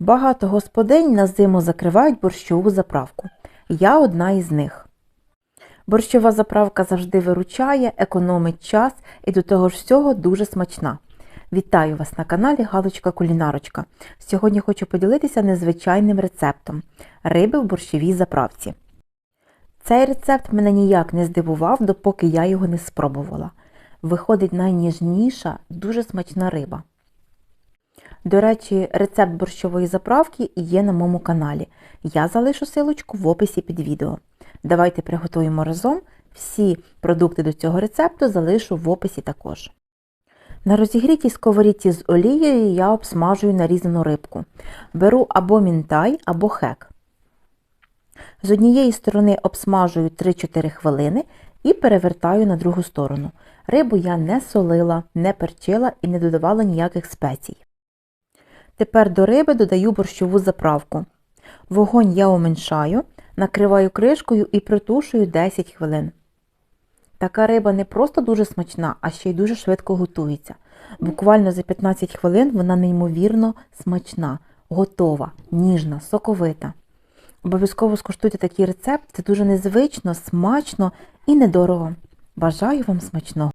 Багато господинь на зиму закривають борщову заправку. Я одна із них. Борщова заправка завжди виручає, економить час і до того ж всього дуже смачна. Вітаю вас на каналі Галочка Кулінарочка. Сьогодні хочу поділитися незвичайним рецептом риби в борщовій заправці. Цей рецепт мене ніяк не здивував, допоки я його не спробувала. Виходить найніжніша, дуже смачна риба. До речі, рецепт борщової заправки є на моєму каналі. Я залишу силочку в описі під відео. Давайте приготуємо разом. Всі продукти до цього рецепту залишу в описі також. На розігрітій сковорідці з олією я обсмажую нарізану рибку. Беру або мінтай, або хек. З однієї сторони обсмажую 3-4 хвилини і перевертаю на другу сторону. Рибу я не солила, не перчила і не додавала ніяких спецій. Тепер до риби додаю борщову заправку. Вогонь я уменшаю, накриваю кришкою і притушую 10 хвилин. Така риба не просто дуже смачна, а ще й дуже швидко готується. Буквально за 15 хвилин вона неймовірно смачна, готова, ніжна, соковита. Обов'язково скуштуйте такий рецепт, це дуже незвично, смачно і недорого. Бажаю вам смачного!